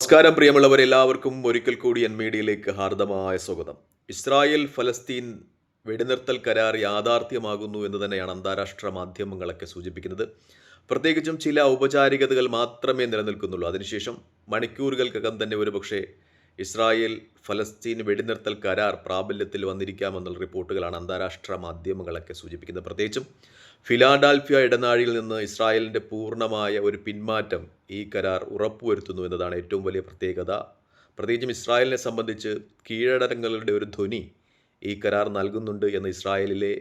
നമസ്കാരം പ്രിയമുള്ളവരെല്ലാവർക്കും ഒരിക്കൽ കൂടി എൻ മീഡിയയിലേക്ക് ഹാർദമായ സ്വാഗതം. ഇസ്രായേൽ ഫലസ്തീൻ വെടിനിർത്തൽ കരാർ യാഥാർത്ഥ്യമാകുന്നു എന്ന് തന്നെയാണ് അന്താരാഷ്ട്ര മാധ്യമങ്ങളൊക്കെ സൂചിപ്പിക്കുന്നത്. പ്രത്യേകിച്ചും ചില ഔപചാരികതകൾ മാത്രമേ നിലനിൽക്കുന്നുള്ളൂ. അതിനുശേഷം മണിക്കൂറുകൾക്കകം തന്നെ ഒരുപക്ഷെ ഇസ്രായേൽ ഫലസ്തീൻ വെടിനിർത്തൽ കരാർ പ്രാബല്യത്തിൽ വന്നിരിക്കാമെന്നുള്ള റിപ്പോർട്ടുകളാണ് അന്താരാഷ്ട്ര മാധ്യമങ്ങളൊക്കെ സൂചിപ്പിക്കുന്നത്. പ്രത്യേകിച്ചും ഫിലാഡാൽഫിയ ഇടനാഴിയിൽ നിന്ന് ഇസ്രായേലിന്റെ പൂർണമായ ഒരു പിന്മാറ്റം ഈ കരാർ ഉറപ്പുവരുത്തുന്നു എന്നതാണ് ഏറ്റവും വലിയ പ്രത്യേകത. പ്രത്യേകിച്ചും ഇസ്രായേലിനെ സംബന്ധിച്ച് കീഴടങ്ങളുടെ ഒരു ധ്വനി ഈ കരാർ നൽകുന്നുണ്ട് എന്ന് ഇസ്രായേലിലെ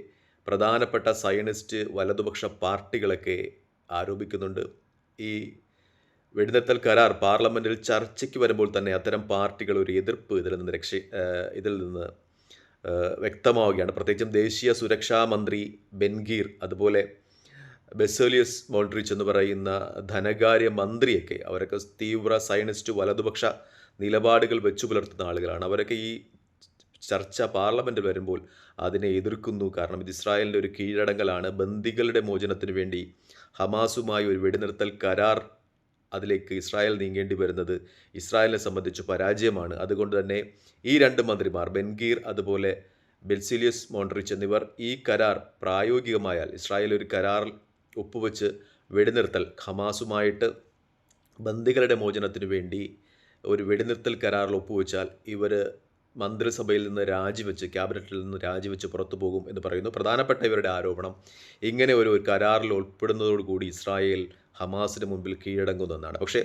പ്രധാനപ്പെട്ട സയനിസ്റ്റ് വലതുപക്ഷ പാർട്ടികളൊക്കെ ആരോപിക്കുന്നുണ്ട്. ഈ വെടിനിർത്തൽ കരാർ പാർലമെന്റിൽ ചർച്ചയ്ക്ക് വരുമ്പോൾ തന്നെ അത്തരം പാർട്ടികൾ ഒരു എതിർപ്പ് ഇതിൽ നിന്ന് രക്ഷ ഇതിൽ നിന്ന് വ്യക്തമാവുകയാണ്. പ്രത്യേകിച്ചും ദേശീയ സുരക്ഷാ മന്ത്രി ബെൻഗീർ അതുപോലെ ബെസോലിയസ് മോൾട്രിച്ച് എന്ന് പറയുന്ന ധനകാര്യ മന്ത്രിയൊക്കെ അവരൊക്കെ തീവ്ര സയനിസ്റ്റ് വലതുപക്ഷ നിലപാടുകൾ വെച്ചു പുലർത്തുന്ന ആളുകളാണ്. അവരൊക്കെ ഈ ചർച്ച പാർലമെന്റിൽ വരുമ്പോൾ അതിനെ എതിർക്കുന്നു. കാരണം ഇത് ഇസ്രായേലിന്റെ ഒരു കീഴടങ്ങലാണ് ബന്ദികളുടെ മോചനത്തിന് വേണ്ടി ഹമാസുമായി ഒരു വെടിനിർത്തൽ കരാർ അതിലേക്ക് ഇസ്രായേൽ നീങ്ങേണ്ടി വരുന്നത് ഇസ്രായേലിനെ സംബന്ധിച്ച് പരാജയമാണ്. അതുകൊണ്ട് തന്നെ ഈ രണ്ട് മന്ത്രിമാർ ബെൻഗീർ അതുപോലെ ബെൽസിലിയസ് മോൺട്രിച്ച് എന്നിവർ ഈ കരാർ പ്രായോഗികമായാൽ ഇസ്രായേൽ ഒരു കരാറിൽ ഒപ്പുവെച്ച് വെടിനിർത്തൽ ഹമാസുമായിട്ട് ബന്ദികളുടെ മോചനത്തിനു വേണ്ടി ഒരു വെടിനിർത്തൽ കരാറിൽ ഒപ്പുവെച്ചാൽ ഇവർ മന്ത്രിസഭയിൽ നിന്ന് രാജിവെച്ച് ക്യാബിനറ്റിൽ നിന്ന് രാജിവെച്ച് പുറത്തു പോകും എന്ന് പറയുന്നു. പ്രധാനപ്പെട്ട ഇവരുടെ ആരോപണം ഇങ്ങനെ ഒരു കരാറിൽ ഉൾപ്പെടുന്നതോടുകൂടി ഇസ്രായേൽ ഹമാസിന് മുമ്പിൽ കീഴടങ്ങുന്നതാണ് പക്ഷേ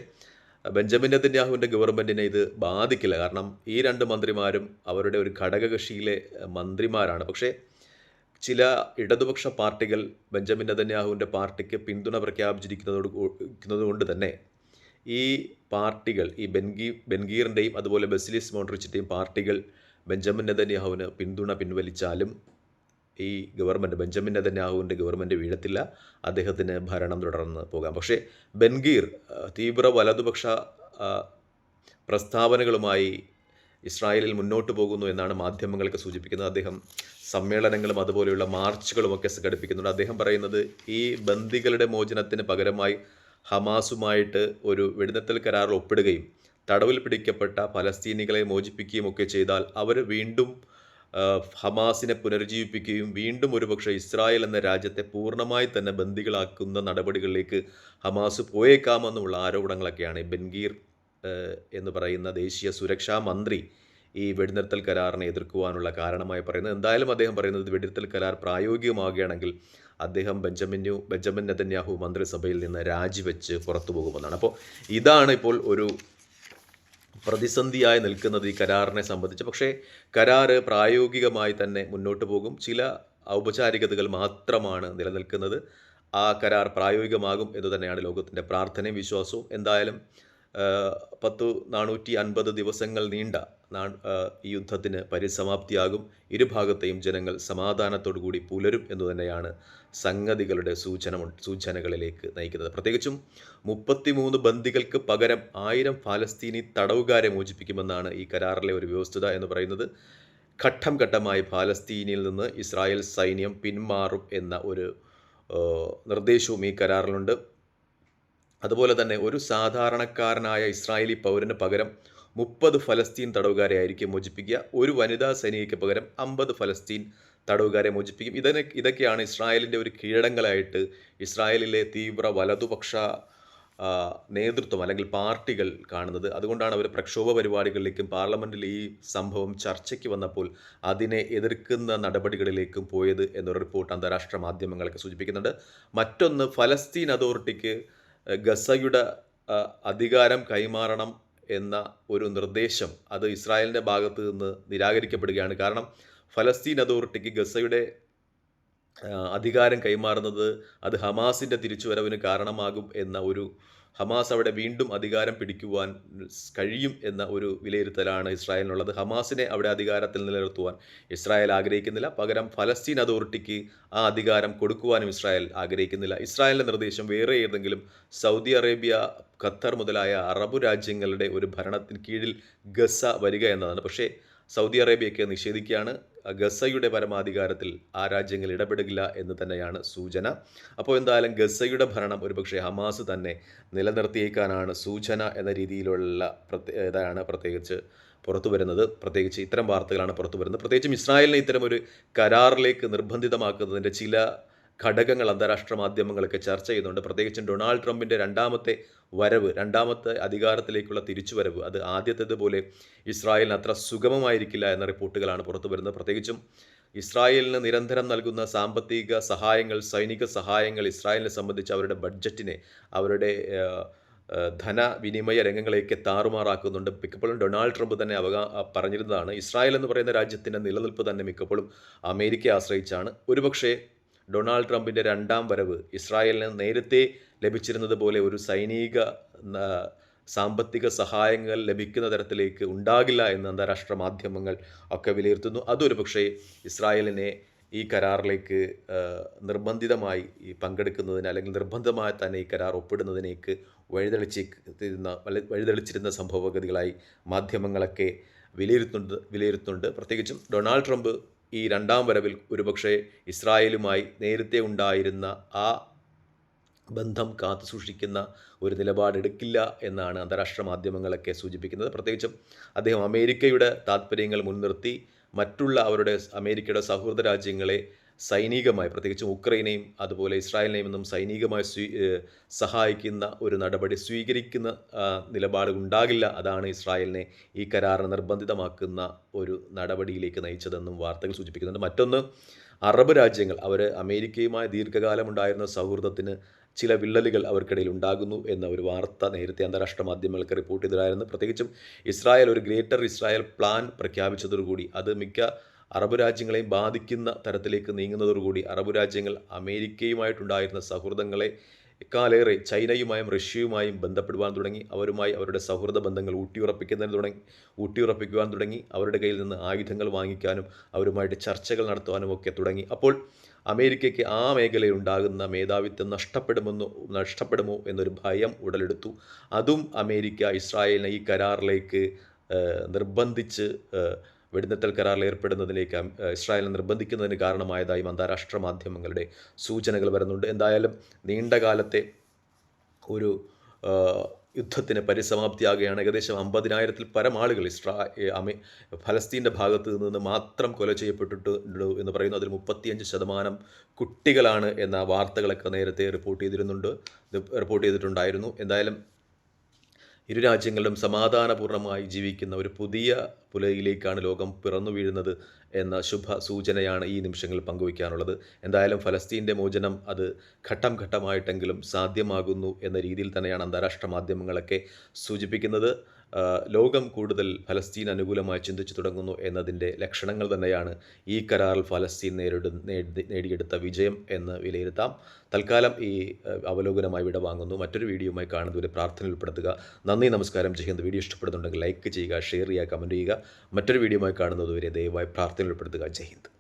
ബെഞ്ചമിൻ നെതന്യാഹുവിന്റെ ഗവൺമെന്റിനെ ഇത് ബാധിക്കില്ല. കാരണം ഈ രണ്ട് മന്ത്രിമാരും അവരുടെ ഒരു ഘടകകക്ഷിയിലെ മന്ത്രിമാരാണ്. പക്ഷേ ചില ഇടതുപക്ഷ പാർട്ടികൾ ബെഞ്ചമിൻ നെതന്യാഹുവിന്റെ പാർട്ടിക്ക് പിന്തുണ പ്രഖ്യാപിച്ചിരിക്കുന്നതോട് കൊണ്ട് തന്നെ ഈ പാർട്ടികൾ ഈ ബെൻഗി ബെൻഗീറിന്റെയും അതുപോലെ ബെസിലിസ് മോൺട്രിച്ചിന്റെയും പാർട്ടികൾ ബെഞ്ചമിൻ നെതന്യാഹുവിന് പിന്തുണ പിൻവലിച്ചാലും ഈ ഗവൺമെന്റ് ബെഞ്ചമിൻ നെതന്യാഹുവിന്റെ ഗവൺമെന്റ് വീഴത്തില്ല. അദ്ദേഹത്തിന് ഭരണം തുടർന്ന് പോകാം. പക്ഷേ ബെൻഗീർ തീവ്ര വലതുപക്ഷ പ്രസ്താവനകളുമായി ഇസ്രായേലിൽ മുന്നോട്ട് പോകുന്നു എന്നാണ് മാധ്യമങ്ങൾക്ക് സൂചിപ്പിക്കുന്നത്. അദ്ദേഹം സമ്മേളനങ്ങളും അതുപോലെയുള്ള മാർച്ചുകളുമൊക്കെ സംഘടിപ്പിക്കുന്നുണ്ട്. അദ്ദേഹം പറയുന്നത് ഈ ബന്ദികളുടെ മോചനത്തിന് പകരമായി ഹമാസുമായിട്ട് ഒരു വെടിനിർത്തൽ കരാറിൽ ഒപ്പിടുകയും തടവിൽ പിടിക്കപ്പെട്ട ഫലസ്തീനികളെ മോചിപ്പിക്കുകയും ഒക്കെ ചെയ്താൽ അവർ വീണ്ടും ഹമാസിനെ പുനരുജ്ജീവിപ്പിക്കുകയും വീണ്ടും ഒരുപക്ഷെ ഇസ്രായേൽ എന്ന രാജ്യത്തെ പൂർണമായി തന്നെ ബന്ദികളാക്കുന്ന നടപടികളിലേക്ക് ഹമാസ് പോയേക്കാമെന്നുള്ള ആരോപണങ്ങളൊക്കെയാണ് ബെൻഗീർ എന്ന് പറയുന്ന ദേശീയ സുരക്ഷാ മന്ത്രി ഈ വെടിനിർത്തൽ കരാറിനെ എതിർക്കുവാനുള്ള കാരണമായി പറയുന്നത്. എന്തായാലും അദ്ദേഹം പറയുന്നത് വെടിനിർത്തൽ കരാർ പ്രായോഗികമാകുകയാണെങ്കിൽ അദ്ദേഹം ബെഞ്ചമിന്യു ബെഞ്ചമിൻ നെതന്യാഹു മന്ത്രിസഭയിൽ നിന്ന് രാജിവെച്ച് പുറത്തു പോകുമെന്നാണ് അപ്പോൾ ഇതാണ് ഇപ്പോൾ ഒരു പ്രതിസന്ധിയായി നിൽക്കുന്നത് ഈ കരാറിനെ സംബന്ധിച്ച്. പക്ഷേ കരാറ് പ്രായോഗികമായി തന്നെ മുന്നോട്ട് പോകും. ചില ഔപചാരികതകൾ മാത്രമാണ് നിലനിൽക്കുന്നത്. ആ കരാർ പ്രായോഗികമാകും എന്ന് തന്നെയാണ് ലോകത്തിന്റെ പ്രാർത്ഥനയും വിശ്വാസവും. എന്തായാലും പത്തു നാനൂറ്റി അൻപത് ദിവസങ്ങൾ നീണ്ട ഈ യുദ്ധത്തിന് പരിസമാപ്തിയാകും. ഇരുഭാഗത്തെയും ജനങ്ങൾ സമാധാനത്തോടു കൂടി പുലരും എന്ന് തന്നെയാണ് സംഗതികളുടെ സൂചന സൂചനകളിലേക്ക് നയിക്കുന്നത്. പ്രത്യേകിച്ചും മുപ്പത്തിമൂന്ന് ബന്ദികൾക്ക് പകരം ആയിരം ഫാലസ്തീനി തടവുകാരെ മോചിപ്പിക്കുമെന്നാണ് ഈ കരാറിലെ ഒരു വ്യവസ്ഥത എന്ന് പറയുന്നത്. ഘട്ടം ഘട്ടമായി ഫാലസ്തീനിൽ നിന്ന് ഇസ്രായേൽ സൈന്യം പിന്മാറും എന്ന ഒരു നിർദ്ദേശവും ഈ കരാറിലുണ്ട്. അതുപോലെ തന്നെ ഒരു സാധാരണക്കാരനായ ഇസ്രായേലി പൗരന് പകരം മുപ്പത് ഫലസ്തീൻ തടവുകാരെ ആയിരിക്കും മോചിപ്പിക്കുക. ഒരു വനിതാ സൈനികയ്ക്ക് പകരം അമ്പത് ഫലസ്തീൻ തടവുകാരെ മോചിപ്പിക്കും. ഇതിനെ ഇതൊക്കെയാണ് ഇസ്രായേലിന്റെ ഒരു കീഴടങ്ങളായിട്ട് ഇസ്രായേലിലെ തീവ്ര വലതുപക്ഷ നേതൃത്വം അല്ലെങ്കിൽ പാർട്ടികൾ കാണുന്നത്. അതുകൊണ്ടാണ് അവർ പ്രക്ഷോഭ പരിപാടികളിലേക്കും പാർലമെന്റിൽ ഈ സംഭവം ചർച്ചയ്ക്ക് വന്നപ്പോൾ അതിനെ എതിർക്കുന്ന നടപടികളിലേക്കും പോയത് എന്നൊരു റിപ്പോർട്ട് അന്താരാഷ്ട്ര മാധ്യമങ്ങളൊക്കെ സൂചിപ്പിക്കുന്നുണ്ട്. മറ്റൊന്ന് ഫലസ്തീൻ അതോറിറ്റിക്ക് ഗസയുടെ അധികാരം കൈമാറണം എന്ന ഒരു നിർദ്ദേശം അത് ഇസ്രായേലിന്റെ ഭാഗത്ത് നിന്ന് നിരാകരിക്കപ്പെടുകയാണ്. കാരണം ഫലസ്തീൻ അതോറിറ്റിക്ക് ഗസയുടെ അധികാരം കൈമാറുന്നത് അത് ഹമാസിന്റെ തിരിച്ചുവരവിന് കാരണമാകും എന്ന ഒരു ഹമാസ് അവിടെ വീണ്ടും അധികാരം പിടിക്കുവാൻ കഴിയും എന്ന ഒരു വിലയിരുത്തലാണ് ഇസ്രായേലിനുള്ളത്. ഹമാസിനെ അവിടെ അധികാരത്തിൽ നിലനിർത്തുവാൻ ഇസ്രായേൽ ആഗ്രഹിക്കുന്നില്ല. പകരം ഫലസ്തീൻ അതോറിറ്റിക്ക് ആ അധികാരം കൊടുക്കുവാനും ഇസ്രായേൽ ആഗ്രഹിക്കുന്നില്ല. ഇസ്രായേലിന്റെ നിർദ്ദേശം വേറെ ഏതെങ്കിലും സൗദി അറേബ്യ ഖത്തർ മുതലായ അറബ് രാജ്യങ്ങളുടെ ഒരു ഭരണത്തിന് കീഴിൽ ഗസ വരിക എന്നതാണ്. പക്ഷേ സൗദി അറേബ്യയൊക്കെ നിഷേധിക്കുകയാണ്. ഗസയുടെ പരമാധികാരത്തിൽ ആ രാജ്യങ്ങൾ ഇടപെടുകില്ല എന്ന് തന്നെയാണ് സൂചന. അപ്പോൾ എന്തായാലും ഗസയുടെ ഭരണം ഒരുപക്ഷെ ഹമാസ് തന്നെ നിലനിർത്തിയേക്കാനാണ് സൂചന എന്ന രീതിയിലുള്ള ഇതാണ് പ്രത്യേകിച്ച് പുറത്തു വരുന്നത് പ്രത്യേകിച്ച് ഇത്തരം വാർത്തകളാണ് പുറത്തു വരുന്നത് പ്രത്യേകിച്ചും ഇസ്രായേലിനെ ഇത്തരം ഒരു കരാറിലേക്ക് നിർബന്ധിതമാക്കുന്നതിന്റെ ചില ഘടകങ്ങൾ അന്താരാഷ്ട്ര മാധ്യമങ്ങളൊക്കെ ചർച്ച ചെയ്യുന്നുണ്ട്. പ്രത്യേകിച്ചും ഡൊണാൾഡ് ട്രംപിന്റെ രണ്ടാമത്തെ വരവ് രണ്ടാമത്തെ അധികാരത്തിലേക്കുള്ള തിരിച്ചുവരവ് അത് ആദ്യത്തേതുപോലെ ഇസ്രായേലിന് അത്ര സുഗമമായിരിക്കില്ല എന്ന റിപ്പോർട്ടുകളാണ് പുറത്തു വരുന്നത്. പ്രത്യേകിച്ചും ഇസ്രായേലിന് നിരന്തരം നൽകുന്ന സാമ്പത്തിക സഹായങ്ങൾ സൈനിക സഹായങ്ങൾ ഇസ്രായേലിനെ സംബന്ധിച്ച് അവരുടെ ബഡ്ജറ്റിനെ അവരുടെ ധനവിനിമയ രംഗങ്ങളെയൊക്കെ താറുമാറാക്കുന്നുണ്ട്. മിക്കപ്പോഴും ഡൊണാൾഡ് ട്രംപ് തന്നെ അവകാ പറഞ്ഞിരുന്നതാണ്. ഇസ്രായേൽ എന്ന് പറയുന്ന രാജ്യത്തിന്റെ നിലനിൽപ്പ് തന്നെ മിക്കപ്പോഴും അമേരിക്കയെ ആശ്രയിച്ചാണ്. ഒരുപക്ഷേ ഡൊണാൾഡ് ട്രംപിന്റെ രണ്ടാം വരവ് ഇസ്രായേലിന് നേരത്തെ ലഭിച്ചിരുന്നത് പോലെ ഒരു സൈനിക സാമ്പത്തിക സഹായങ്ങൾ ലഭിക്കുന്ന തരത്തിലേക്ക് ഉണ്ടാകില്ല എന്ന് അന്താരാഷ്ട്ര മാധ്യമങ്ങൾ ഒക്കെ വിലയിരുത്തുന്നു. അതൊരു പക്ഷേ ഇസ്രായേലിനെ ഈ കരാറിലേക്ക് നിർബന്ധിതമായി ഈ പങ്കെടുക്കുന്നതിന് അല്ലെങ്കിൽ നിർബന്ധമായി തന്നെ ഈ കരാർ ഒപ്പിടുന്നതിനേക്ക് വഴിതെളിച്ചിരുന്ന വഴി- വഴിതെളിച്ചിരുന്ന സംഭവഗതികളായി മാധ്യമങ്ങളൊക്കെ വിലയിരുത്തുന്നുണ്ട് വിലയിരുത്തുന്നുണ്ട്. പ്രത്യേകിച്ചും ഡൊണാൾഡ് ട്രംപ് ഈ രണ്ടാം വരവിൽ ഒരുപക്ഷെ ഇസ്രായേലുമായി നേരത്തെ ഉണ്ടായിരുന്ന ആ ബന്ധം കാത്തു സൂക്ഷിക്കുന്ന ഒരു നിലപാടെടുക്കില്ല എന്നാണ് അന്താരാഷ്ട്ര മാധ്യമങ്ങളൊക്കെ സൂചിപ്പിക്കുന്നത്. പ്രത്യേകിച്ചും അദ്ദേഹം അമേരിക്കയുടെ താല്പര്യങ്ങൾ മുൻനിർത്തി മറ്റുള്ള അവരുടെ അമേരിക്കയുടെ സൗഹൃദ രാജ്യങ്ങളെ സൈനികമായി പ്രത്യേകിച്ചും ഉക്രൈനെയും അതുപോലെ ഇസ്രായേലിനെയും ഒന്നും സൈനികമായി സ്വീ സഹായിക്കുന്ന ഒരു നടപടി സ്വീകരിക്കുന്ന നിലപാട് ഉണ്ടാകില്ല. അതാണ് ഇസ്രായേലിനെ ഈ കരാർ നിർബന്ധിതമാക്കുന്ന ഒരു നടപടിയിലേക്ക് നയിച്ചതെന്നും വാർത്തകൾ സൂചിപ്പിക്കുന്നുണ്ട്. മറ്റൊന്ന് അറബ് രാജ്യങ്ങൾ അവർ അമേരിക്കയുമായി ദീർഘകാലം ഉണ്ടായിരുന്ന സൗഹൃദത്തിന് ചില വിള്ളലുകൾ അവർക്കിടയിൽ ഉണ്ടാകുന്നു എന്ന ഒരു വാർത്ത നേരത്തെ അന്താരാഷ്ട്ര മാധ്യമങ്ങൾക്ക് റിപ്പോർട്ട് ചെയ്തതായിരുന്നു. പ്രത്യേകിച്ചും ഇസ്രായേൽ ഒരു ഗ്രേറ്റർ ഇസ്രായേൽ പ്ലാൻ പ്രഖ്യാപിച്ചതോടുകൂടി അത് മിക്ക അറബ് രാജ്യങ്ങളെയും ബാധിക്കുന്ന തരത്തിലേക്ക് നീങ്ങുന്നതോടുകൂടി അറബ് രാജ്യങ്ങൾ അമേരിക്കയുമായിട്ടുണ്ടായിരുന്ന സൗഹൃദങ്ങളെ ഇക്കാലേറെ ചൈനയുമായും റഷ്യയുമായും ബന്ധപ്പെടുവാൻ തുടങ്ങി. അവരുമായി അവരുടെ സൗഹൃദ ബന്ധങ്ങൾ ഊട്ടിയുറപ്പിക്കുന്നതിന് തുടങ്ങി. ഊട്ടിയുറപ്പിക്കുവാൻ തുടങ്ങി. അവരുടെ കയ്യിൽ നിന്ന് ആയുധങ്ങൾ വാങ്ങിക്കാനും അവരുമായിട്ട് ചർച്ചകൾ നടത്തുവാനും ഒക്കെ തുടങ്ങി. അപ്പോൾ അമേരിക്കയ്ക്ക് ആ മേഖലയിൽ ഉണ്ടാകുന്ന മേധാവിത്വം നഷ്ടപ്പെടുമെന്നോ നഷ്ടപ്പെടുമോ എന്നൊരു ഭയം ഉടലെടുത്തു. അതും അമേരിക്ക ഇസ്രായേലിനെ ഈ കരാറിലേക്ക് നിർബന്ധിച്ച് വെടിനിർത്തൽ കരാറിൽ ഏർപ്പെടുന്നതിലേക്ക് ഇസ്രായേൽ നിർബന്ധിക്കുന്നതിന് കാരണമായതായും അന്താരാഷ്ട്ര മാധ്യമങ്ങളുടെ സൂചനകൾ വരുന്നുണ്ട്. എന്തായാലും നീണ്ടകാലത്തെ ഒരു യുദ്ധത്തിന് പരിസമാപ്തിയാകുകയാണ്. ഏകദേശം അമ്പതിനായിരത്തിൽ പരം ആളുകൾ ഇസ്രാ അമേ ഫലസ്തീന്റെ ഭാഗത്ത് നിന്ന് മാത്രം കൊല ചെയ്യപ്പെട്ടിട്ടുണ്ട് എന്ന് പറയുന്നു. അതിൽ മുപ്പത്തിയഞ്ച് ശതമാനം കുട്ടികളാണ് എന്ന വാർത്തകളൊക്കെ നേരത്തെ റിപ്പോർട്ട് ചെയ്തിരുന്നുണ്ട് റിപ്പോർട്ട് ചെയ്തിട്ടുണ്ടായിരുന്നു. എന്തായാലും ഇരു രാജ്യങ്ങളിലും സമാധാനപൂർണമായി ജീവിക്കുന്ന ഒരു പുതിയ പുലയിലേക്കാണ് ലോകം പിറന്നു വീഴുന്നത് എന്ന ശുഭ സൂചനയാണ് ഈ നിമിഷങ്ങളിൽ പങ്കുവയ്ക്കാനുള്ളത്. എന്തായാലും ഫലസ്തീന്റെ മോചനം അത് ഘട്ടം ഘട്ടമായിട്ടെങ്കിലും സാധ്യമാകുന്നു എന്ന രീതിയിൽ തന്നെയാണ് അന്താരാഷ്ട്ര മാധ്യമങ്ങളൊക്കെ സൂചിപ്പിക്കുന്നത്. ലോകം കൂടുതൽ ഫലസ്തീൻ അനുകൂലമായി ചിന്തിച്ചു തുടങ്ങുന്നു എന്നതിന്റെ ലക്ഷണങ്ങൾ തന്നെയാണ് ഈ കരാറിൽ ഫലസ്തീൻ നേരിട നേടി- നേടിയെടുത്ത വിജയം എന്ന് വിലയിരുത്താം. തൽക്കാലം ഈ അവലോകനമായി വിട വാങ്ങുന്നു. മറ്റൊരു വീഡിയോയുമായി കാണുന്നതുവരെ പ്രാർത്ഥന ഉൾപ്പെടുത്തുക. നന്ദി നമസ്കാരം. ചെയ്യുന്ന വീഡിയോ ഇഷ്ടപ്പെടുന്നുണ്ടെങ്കിൽ ലൈക്ക് ചെയ്യുക ഷെയർ ചെയ്യുക കമന്റ് ചെയ്യുക. മറ്റൊരു വീഡിയോയുമായി കാണുന്നതുവരെ ദയവായി പ്രാർത്ഥന ഉൾപ്പെടുത്തുക. ജയ്ഹിന്ദ്